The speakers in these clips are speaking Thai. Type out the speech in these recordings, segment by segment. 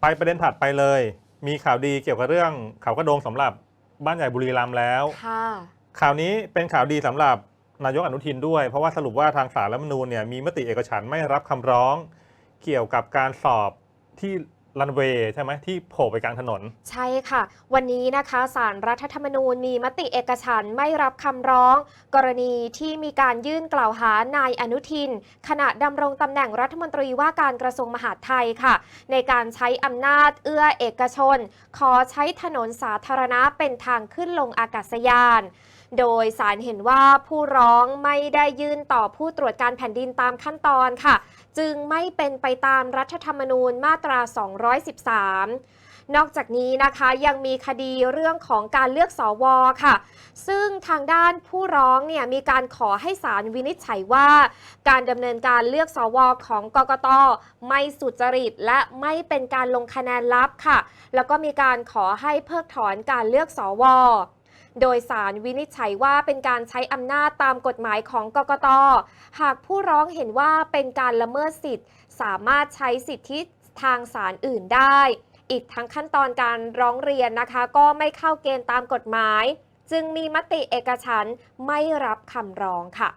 ไปประเด็นถัดไปเลย มีข่าวดีเกี่ยวกับเรื่องเขากระโดงสำหรับบ้านใหญ่บุรีรัมย์แล้วค่ะข่าวนี้เป็นข่าวดีสำหรับนายกอนุทินด้วย เพราะว่าสรุปว่าทางสารรัฐธรรมนูญเนี่ยมีมติเอกฉันท์ไม่รับคำร้อง เกี่ยวกับการสอบที่ รันเวย์ใช่ไหมที่โผล่ไปกลางถนน ใช่ค่ะ วันนี้นะคะสารรัฐธรรมนูญมีมติเอกฉันไม่รับคำร้อง กรณีที่มีการยื่นกล่าวหานายอนุทิน ขณะดำรงตำแหน่งรัฐมนตรีว่าการกระทรวงมหาดไทยค่ะ ในการใช้อำนาจเอื้อเอกชน ขอใช้ถนนสาธารณะเป็นทางขึ้นลงอากาศยานโดยสารเห็นว่าผู้ร้องไม่ได้ยื่นต่อผู้ตรวจการแผ่นดินตามขั้นตอนค่ะ จึงไม่เป็นไปตามรัฐธรรมนูญมาตรา213 นอกจากนี้นะคะยังมีคดีเรื่องของการเลือกสอวอค่ะ ซึ่งทางด้านผู้ร้องเนี่ยมีการขอให้ศาลวินิจฉัยว่า การดำเนินการเลือกสวของกกตไม่สุจริต และไม่เป็นการลงคะแนนลับค่ะ แล้วก็มีการขอให้เพิกถอนการเลือกสวโดยสารวินิจฉัยว่าเป็นการใช้อำนาจตามกฎหมายของกกต หากผู้ร้องเห็นว่าเป็นการละเมิดสิทธิ์ สามารถใช้สิทธิ ทางศาลอื่นได้ อีกทั้งขั้นตอนการร้องเรียนนะคะ ก็ไม่เข้าเกณฑ์ตามกฎหมาย จึงมีมติเอกฉันไม่รับคำร้องค่ะ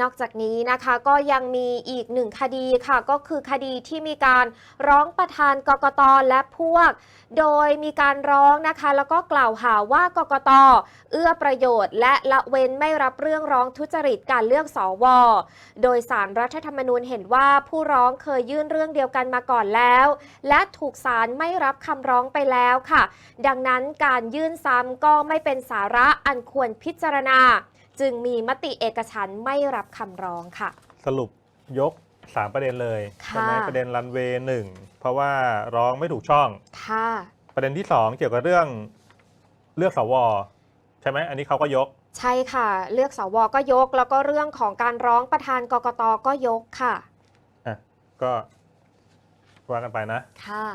นอกจากนี้นะคะก็ยังมีอีกหนึ่งคดีค่ะ ก็คือคดีที่มีการร้องประธานกกตและพวก โดยมีการร้องนะคะ แล้วก็กล่าวหาว่ากกตเอื้อประโยชน์ และละเว้นไม่รับเรื่องร้องทุจริตการเลือกสอวอโดยสารรัฐธรรมนูญเห็นว่าผู้ร้องเคยยื่นเรื่องเดียวกันมาก่อนแล้ว และถูกศาลไม่รับคำร้องไปแล้วค่ะ ดังนั้นการยื่นซ้ำก็ไม่เป็นสาระอันควรพิจารณาจึงมีมติเอกฉันท์ไม่รับคำร้องค่ะ สรุปยก 3 ประเด็นเลยค่ะใช่ไหมประเด็นรันเวย์หนึ่งเพราะว่าร้องไม่ถูกช่อง ค่ะ ประเด็นที่ 2 เกี่ยวกับเรื่องเลือกสวใช่ไหมอันนี้เขาก็ยก ใช่ค่ะ เลือกสวก็ยก แล้วก็เรื่องของการร้องประธานกกตก็ยกค่ะอะก็ว่ากันไปนะ ค่ะ